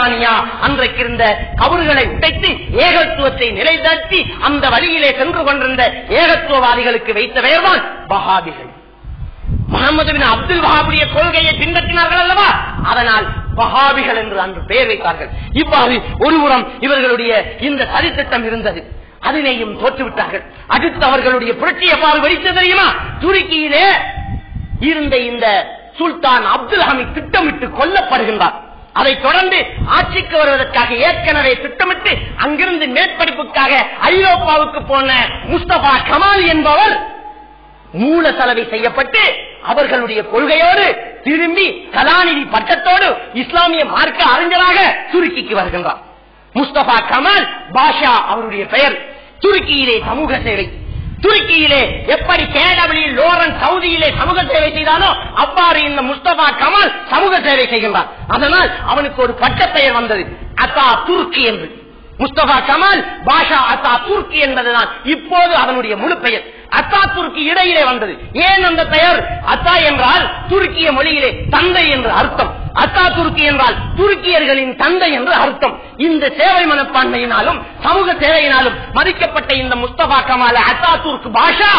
பிரித்தானியா அன்றைக்கு இருந்த கபறுகளை உடைத்து ஏகத்துவத்தை நிலைநிறுத்தி அந்த வழியிலே சென்று கொண்டிருந்த ஏகத்துவவாதிகளுக்கு வைத்த பெயர்தான் பஹாபிகள் முகமது பின் அப்துல் வஹாபுடைய கொள்கையை பின்பற்றினார்கள் அல்லவா? அதனால் வஹாபிகள் என்று அன்று பெயர் வைத்தார்கள். இவ்வாறு ஒருபுறம் இவர்களுடைய இந்த சதித்திட்டம் இருந்தது. அதனையும் தோற்றுவிட்டார்கள். அடுத்து அவர்களுடைய புரட்சி எவ்வாறு வெடித்தது தெரியுமா? துருக்கியிலே இருந்த இந்த சுல்தான் அப்துல் ஹமீத் திட்டமிட்டு கொல்லப்படுகின்றார். அதைத் தொடர்ந்து ஆட்சிக்கு வருவதற்காக ஏற்கனவே திட்டமிட்டு அங்கிருந்து மேற்படிப்புக்காக ஐரோப்பாவுக்கு போன முஸ்தபா கமால் என்பவர் மூல செலவை செய்யப்பட்டு அவர்களுடைய கொள்கையோடு திரும்பி கலாநிதி பட்டத்தோடு இஸ்லாமிய மார்க்க அறிஞராக துருக்கிக்கு வருகின்றார். முஸ்தபா கமால் பாஷா அவருடைய பெயர். துருக்கியிலே சமூக சேவை. துருக்கியிலே எப்படி கேடபிளில் லோரன் சவுதியிலே சமூக சேவை செய்தாலோ அவ்வாறு இந்த முஸ்தபா கமால் சமூக சேவை செய்கின்றார் அதனால் அவனுக்கு ஒரு பட்டப்பெயர் வந்தது அத்தா துருக்கி என்று. முஸ்தபா கமால் பாஷா அத்தா துர்க்கி என்பதுதான். இப்போது அதனுடைய முழு பெயர். அத்தா துருக்கி இடையிலே வந்தது. ஏன் அந்த பெயர்? அத்தா என்றால் துருக்கிய மொழியிலே தந்தை என்று அர்த்தம். அத்தா துருக்கி என்றால் துருக்கியர்களின் தந்தை என்று அர்த்தம். இந்த சேவை மனப்பான்மையினாலும் சமூக சேவையினாலும் மதிக்கப்பட்ட இந்த முஸ்தபா கமால அத்தா துர்க் பாஷா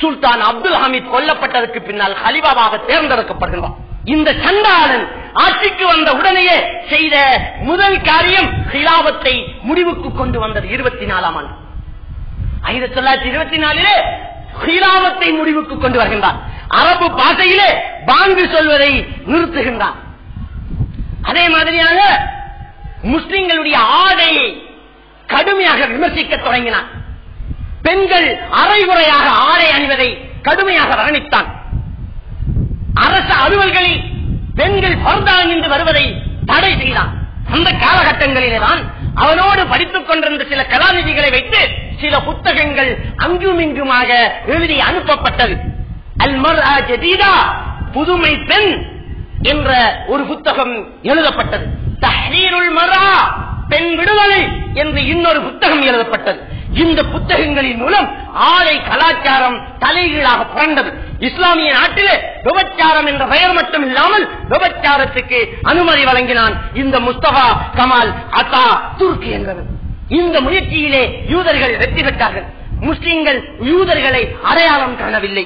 சுல்தான் அப்துல் ஹமீத் கொல்லப்பட்டதற்கு பின்னால் ஹலிபாவாக தேர்ந்தெடுக்கப்படுகிறார் இந்த சண்டாளன் ஆட்சிக்கு வந்த உடனேயே செய்த முதல் காரியம் ஹிலாபத்தை முடிவுக்கு கொண்டு வந்தது இருபத்தி நாலாம் ஆண்டு. ஆயிரத்தி தொள்ளாயிரத்தி இருபத்தி நாலிலே ஹிலாபத்தை முடிவுக்கு கொண்டு வருகின்றார் அரபு பாசையிலே பாங்கு சொல்வதை நிறுத்துகின்றான். அதே மாதிரியாக முஸ்லிம்களுடைய ஆடையை கடுமையாக விமர்சிக்க தொடங்கினான். பெண்கள் அரைகுறையாக ஆடை அணிவதை கடுமையாக வர்ணித்தான். அரசு அலுவல்களில் பெண்கள் பர்தான் என்று வருவதை தடை செய்தான். அந்த காலகட்டங்களிலேதான் அவனோடு படித்துக் கொண்டிருந்த சில கலாநிதிகளை வைத்து சில புத்தகங்கள் அங்கும் இங்குமாக எழுதி அனுப்பப்பட்டது. அல்மர் ஜதீதா புதுமை பெண் என்ற ஒரு புத்தகம் எழுதப்பட்டது. தஹ்ரீருல் மரா பெண் விடுதலை என்று இன்னொரு புத்தகம் எழுதப்பட்டது. இந்த புத்தகங்களின் மூலம் ஆடை கலாச்சாரம் தலைகீழாக பிறந்தது இஸ்லாமிய நாட்டிலே விபச்சாரம் என்ற பெயர் மட்டும் இல்லாமல் விபச்சாரத்துக்கு அனுமதி வழங்கினான் இந்த முஸ்தபா கமால் அத்தா துர்க்கி என்றது இந்த முயற்சியிலே யூதர்கள் வெற்றி பெற்றார்கள். முஸ்லிம்கள் யூதர்களை அடையாளம் காணவில்லை.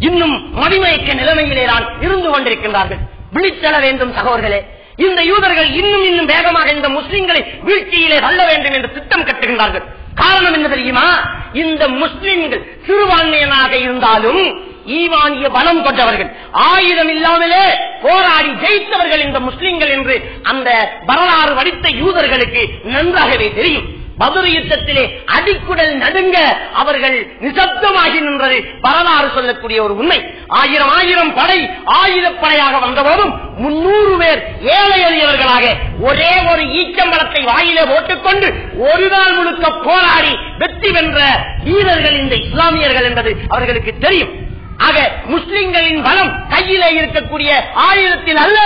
இன்னும் மதிமயக்க நிலைமையிலே தான் இருந்து கொண்டிருக்கின்றார்கள். விழித்தள வேண்டும் சகோதரர்களே. இந்த யூதர்கள் இன்னும் இன்னும் வேகமாக இந்த முஸ்லிம்களை வீழ்ச்சியிலே தள்ள வேண்டும் என்று திட்டம் கட்டுகின்றார்கள். காரணம் என்ன தெரியுமா? இந்த முஸ்லிம்கள் சிறுபான்மையனாக இருந்தாலும் ஈவானிய பலம் கொண்டவர்கள். ஆயுதம் இல்லாமலே போராடி ஜெயித்தவர்கள் இந்த முஸ்லிம்கள் என்று அந்த வரலாறு வடித்த யூதர்களுக்கு நன்றாகவே தெரியும். பதுரு யுத்தத்திலே அடிக்குடல் நடுங்க அவர்கள் நிசப்தமாகி நின்றது வரலாறு சொல்லக்கூடிய ஒரு உண்மை. ஆயிரம் ஆயிரம் படை ஆயுதப்படையாக வந்தபோதும் முன்னூறு பேர் ஏழை எளியவர்களாக ஒரே ஒரு ஈச்சம்பளத்தை வாயிலே போட்டுக்கொண்டு ஒரு நாள் முழுக்க போராடி வெற்றி வென்ற வீரர்கள் இந்த இஸ்லாமியர்கள் என்பது அவர்களுக்கு தெரியும். ஆக முஸ்லிம்களின் பலம் கையிலே இருக்கக்கூடிய ஆயுதத்தில் அல்ல.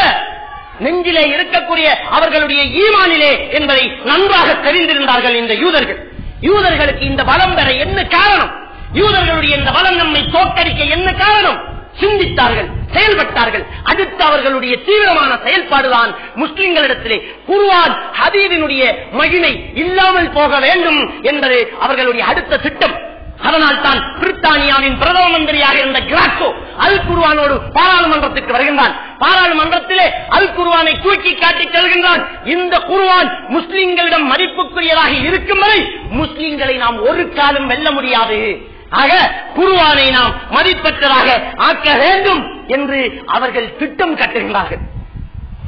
நெஞ்சிலே இருக்கக்கூடிய அவர்களுடைய ஈமானிலே என்பதை நன்றாக தெரிந்திருந்தார்கள் இந்த யூதர்கள். யூதர்களுக்கு இந்த பலம் பெற என்ன காரணம்? யூதர்களுடைய இந்த பலம் நம்மை தோற்கடிக்க என்ன காரணம்? சிந்தித்தார்கள் செயல்பட்டார்கள். அடுத்து அவர்களுடைய தீவிரமான செயல்பாடுதான் முஸ்லிம்களிடத்திலே குருவான் ஹபீபினுடைய மகிமை இல்லாமல் போக வேண்டும் என்பது அவர்களுடைய அடுத்த திட்டம். அதனால் தான் பிரித்தானியாவின் பிரதம மந்திரியாக இருந்த கிராக்கோ அல் குருவானோடு பாராளுமன்றத்திற்கு வருகின்றான். பாராளுமன்றத்திலே அல் குருவானை தூக்கி காட்டி செல்கின்றான். இந்த குருவான் முஸ்லிம்களிடம் மதிப்புக்குரியதாக இருக்கும் வரை முஸ்லிம்களை நாம் ஒரு காலம் வெல்ல முடியாது. ஆக குருவானை நாம் மதிப்பற்றதாக ஆக்க வேண்டும் என்று அவர்கள் திட்டம் கட்டுகின்றார்கள்.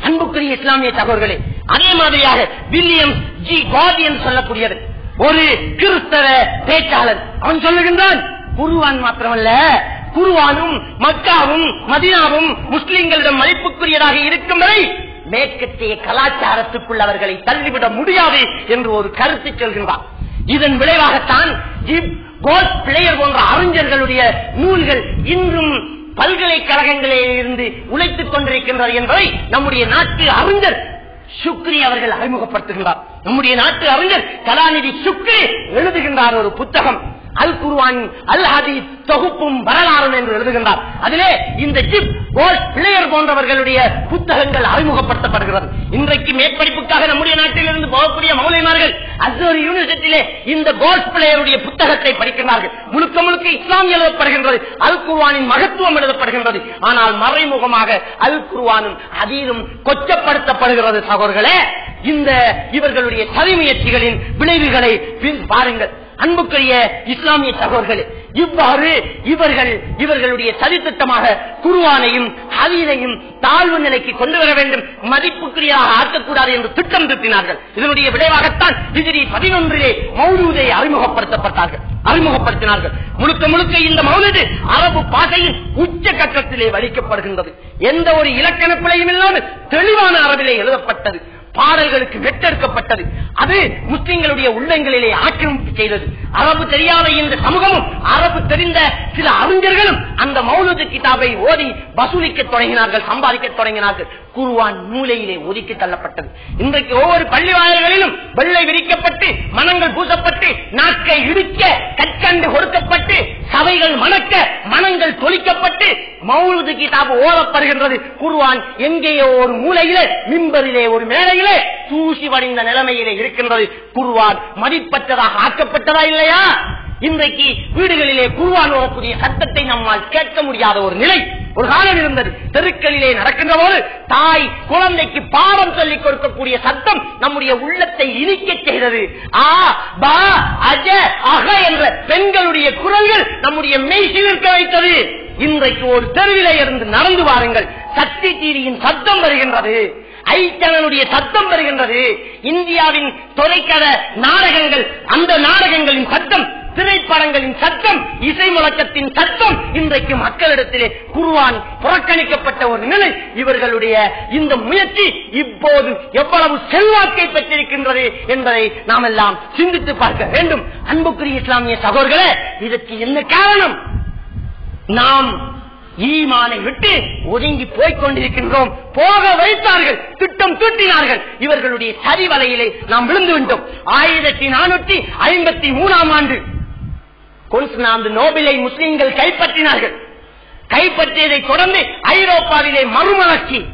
அன்புக்குரிய இஸ்லாமிய தகவல்களே அதே மாதிரியாக வில்லியம் ஜி. கார்டியன் சொல்லக்கூடியது ஒரு கிறிஸ்தவ பேச்சாளர். அவன் சொல்லுகின்றான் குருவான் மாத்திரமல்ல குருவானும் மக்காவும் மதினாவும் முஸ்லிம்களிடம் மதிப்புக்குரியதாக இருக்கும் வரை மேற்கத்திய கலாச்சாரத்துக்குள் அவர்களை தள்ளிவிட முடியாது என்று ஒரு கருத்து சொல்கின்றான். இதன் விளைவாகத்தான் ஜிப் கோல்ட் பிளேயர் போன்ற அறிஞர்களுடைய நூல்கள் இன்றும் பல்கலைக்கழகங்களில் இருந்து உழைத்துக் கொண்டிருக்கின்றது என்பதை நம்முடைய நாட்டு அறிஞர் சுக்ரி அவர்கள் அறிமுகப்படுத்துகின்றார் நம்முடைய நாட்டு அறிஞர் கலாநிதி சுக்ரி எழுதுகின்றார் ஒரு புத்தகம். அல் குருவான் அல் ஹதீஸ் தொகுப்பும் வரலாறும் என்று எழுதுகின்றார். அதிலே இந்த ஜிப் கோல்ட் பிளேயர் போன்றவர்களுடைய புத்தகங்கள் அறிமுகப்படுத்தப்படுகிறது. இன்றைக்கு மேற்படிப்புக்காக நம்முடைய நாட்டிலிருந்து போகக்கூடிய மௌலிமார்கள் அசோர் யூனிவர்சிட்டியிலே இந்த கோல்ட் பிளேயருடைய புத்தகத்தை படிக்கிறார்கள் முழுக்க முழுக்க இஸ்லாம் எழுதப்படுகின்றது அல் குருவானின் மகத்துவம் எழுதப்படுகின்றது. ஆனால் மறைமுகமாக அல் குருவானும் அதீதும் கொச்சப்படுத்தப்படுகிறது சகோதர்களே இந்த இவர்களுடைய சதி முயற்சிகளின் விளைவுகளை பாருங்கள். அன்புக்குரிய இஸ்லாமிய சகோதரர்களே இவ்வாறு இவர்கள் இவர்களுடைய சதித்திட்டமாக குருவானையும் ஹதீனையும் தாழ்வு நிலைக்கு கொண்டு வர வேண்டும் மதிப்புக்குரியாக ஆக்கக்கூடாது என்று திட்டம் திருத்தினார்கள் இதனுடைய விளைவாகத்தான் இதிரி பதினொன்றிலே மௌலூதை அறிமுகப்படுத்தப்பட்டார்கள். அறிமுகப்படுத்தினார்கள். முழுக்க முழுக்க இந்த மௌலது அரபு பாசையின் உச்ச கட்டத்திலே வலிக்கப்படுகின்றது. எந்த ஒரு இலக்கண பிழையும் இல்லாமல் தெளிவான அரபிலே எழுதப்பட்டது. பாடல்களுக்கு வெட்டெடுக்கப்பட்டது. அது முஸ்லிம்களுடைய உள்ளங்களிலே ஆக்கிரமிப்பு செய்தது. அரபு தெரியாத இந்த சமூகமும் அரபு தெரிந்த சில அறிஞர்களும் அந்த மௌலது கிதாபை ஓதி வசூலிக்க தொடங்கினார்கள் சம்பாதிக்க தொடங்கினார்கள். குருவான் மூலையிலே ஒதுக்கி தள்ளப்பட்டது. இன்றைக்கு ஒவ்வொரு பள்ளி வாயில்களிலும் வெள்ளை விரிக்கப்பட்டு மனங்கள் பூசப்பட்டு நாக்கை இடிக்க கற்கண்டு கொடுக்கப்பட்டு சபைகள் மணக்க மனங்கள் தொலிக்கப்பட்டு மௌலுது கிதாப் ஓதப்படுகின்றது. குருவான் எங்கேயோ ஒரு மூலையிலே மிம்பரிலே ஒரு மேலையிலே தூசி வடிந்த நிலைமையிலே இருக்கின்றது. குருவான் மதிப்பற்றதாக ஆக்கப்பட்டதா இல்லையா? இன்றைக்கு வீடுகளிலே குருவான் ஓதக்கூடிய சத்தத்தை நம்மால் கேட்க முடியாத ஒரு நிலை ஒரு காலம் இருந்தது. தெருக்களிலே நடக்கின்ற போது தாய் குழந்தைக்கு பாடம் சொல்லிக் கொடுக்கக்கூடிய சத்தம் நம்முடைய உள்ளத்தை இனிக்க செய்தது. ஆ பா அஜ அக என்ற பெண்களுடைய குரல்கள் நம்முடைய மெய்சிலிருக்க வைத்தது. இன்றைக்கு ஒரு தெருவில இருந்து நடந்து வாருங்கள். சக்தி தீரியின் சத்தம் வருகின்றது. ஐச்சனனுடைய சத்தம் வருகின்றது. இந்தியாவின் தொலைக்கத நாடகங்கள் அந்த நாடகங்களின் சத்தம் திரைப்படங்களின் சத்தம் இசை முழக்கத்தின் சத்தம் இன்றைக்கு மக்களிடத்திலே குருவான் புறக்கணிக்கப்பட்ட ஒரு நிலை இவர்களுடைய இந்த முயற்சி இப்போது எவ்வளவு செல்வாக்கை பெற்றிருக்கின்றது என்பதை நாம் எல்லாம் சிந்தித்து பார்க்க வேண்டும். அன்புக்குரிய இஸ்லாமிய சகோதரர்களே இதற்கு என்ன காரணம்? நாம் ஈமானை விட்டு ஒதுங்கி போய்க் கொண்டிருக்கின்றோம். போக வைத்தார்கள் திட்டம் தூட்டினார்கள் இவர்களுடைய சரிவலையிலே நாம் விழுந்து விட்டோம். ஆயிரத்தி நானூற்றி ஐம்பத்தி மூணாம் ஆண்டு கொன்ஸ்டாந்து நோபிலை முஸ்லிம்கள் கைப்பற்றினார்கள். கைப்பற்றியதை தொடர்ந்து ஐரோப்பாவிலே மறுமலர்ச்சி.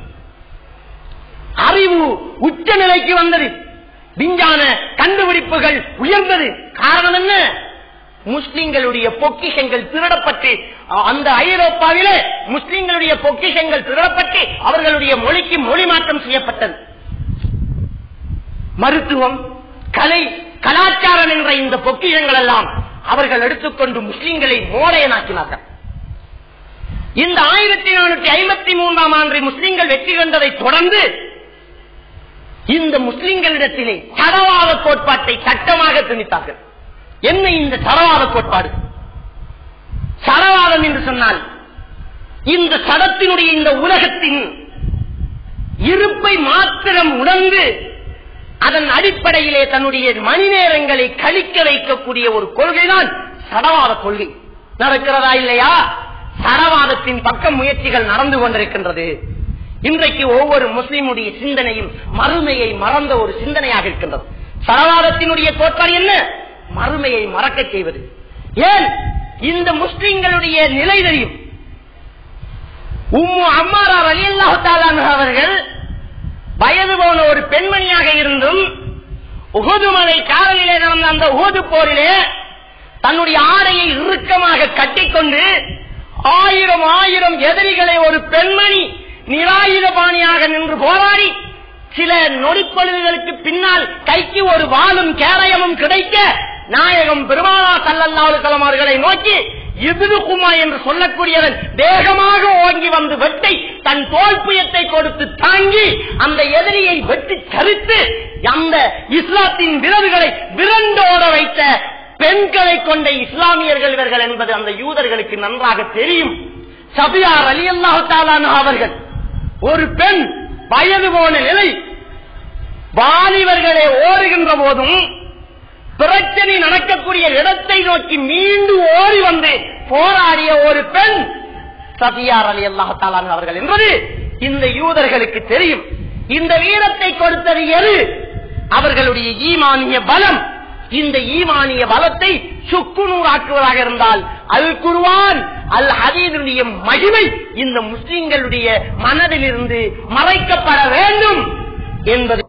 அறிவு உச்ச நிலைக்கு வந்தது. விஞ்ஞான கண்டுபிடிப்புகள் உயர்ந்தது. காரணம் என்ன? முஸ்லிம்களுடைய பொக்கிஷங்கள் திருடப்பட்டு அந்த ஐரோப்பாவிலே முஸ்லிம்களுடைய பொக்கிஷங்கள் திருடப்பட்டு அவர்களுடைய மொழிக்கு மொழி மாற்றம் செய்யப்பட்டது. மருத்துவம் கலை கலாச்சாரம் என்ற இந்த பொக்கிஷங்கள் எல்லாம் அவர்கள் எடுத்துக்கொண்டு முஸ்லிம்களை மோடையனாக்கினார்கள் இந்த ஆயிரத்தி நானூற்றி ஐம்பத்தி மூன்றாம் ஆண்டு முஸ்லிம்கள் வெற்றி கண்டதை தொடர்ந்து இந்த முஸ்லிம்களிடத்திலே தடவாத கோட்பாட்டை சட்டமாக திணித்தார்கள். என்ன இந்த தடவாத கோட்பாடு? சரவாதம் என்று சொன்னால் இந்த சடத்தினுடைய இந்த உலகத்தின் இருப்பை மாத்திரம் உணர்ந்து அதன் அடிப்படையிலே தன்னுடைய மணி நேரங்களை கழிக்க வைக்கக்கூடிய ஒரு கொள்கைதான் சடவாத கொள்கை. நடக்கிறதா இல்லையா? சடவாதத்தின் பக்கம் முயற்சிகள் நடந்து கொண்டிருக்கின்றது. இன்றைக்கு ஒவ்வொரு முஸ்லிமுடைய சிந்தனையும் மறுமையை மறந்த ஒரு சிந்தனையாக இருக்கின்றது. சடவாதத்தினுடைய கோட்பாடு என்ன? மறுமையை மறக்க செய்வது. ஏன்? இந்த முஸ்லிம்களுடைய நிலை தெரியும். உம்மு அம்மாரா அலி அவர்கள் வயது போன ஒரு பெண்மணியாக இருந்தும் உகுதுமலை காலையிலே நடந்த அந்த உகுது போரிலே தன்னுடைய ஆடையை இறுக்கமாக கட்டிக்கொண்டு ஆயிரம் ஆயிரம் எதிரிகளை ஒரு பெண்மணி நிராயுதபாணியாக நின்று போராடி சில நொடிப்பொழுதுகளுக்கு பின்னால் கைக்கு ஒரு வாளும் கேரயமும் கிடைக்க நாயகம் பெருமானா சல்லல்லாவுக்கலம் அவர்களை நோக்கி இபுது என்று சொல்லக்கூடியவன் வேகமாக ஓங்கி வந்து வெட்டை தன் தோல் புயத்தை கொடுத்து தாங்கி அந்த எதிரியை வெட்டி சரித்து அந்த இஸ்லாத்தின் விரல்களை விரண்டோட வைத்த பெண்களை கொண்ட இஸ்லாமியர்கள் இவர்கள் என்பது அந்த யூதர்களுக்கு நன்றாக தெரியும். சபியார் அலி அல்லாஹாலான அவர்கள் ஒரு பெண் வயது போன நிலை வாலிபர்களே ஓடுகின்ற போதும் பிரச்சனை நடக்கக்கூடிய இடத்தை நோக்கி மீண்டும் ஓடி வந்து போராடிய ஒரு பெண் சபியார் அலி அல்லாஹாலான் அவர்கள் என்பது இந்த யூதர்களுக்கு தெரியும். இந்த வீரத்தை கொடுத்தது எது? அவர்களுடைய ஈமானிய பலம். இந்த ஈமானிய பலத்தை சுக்குநூறாக்குவதாக இருந்தால் அல் குருவான் அல் ஹதீனுடைய மகிமை இந்த முஸ்லிம்களுடைய மனதிலிருந்து மறைக்கப்பட வேண்டும் என்பது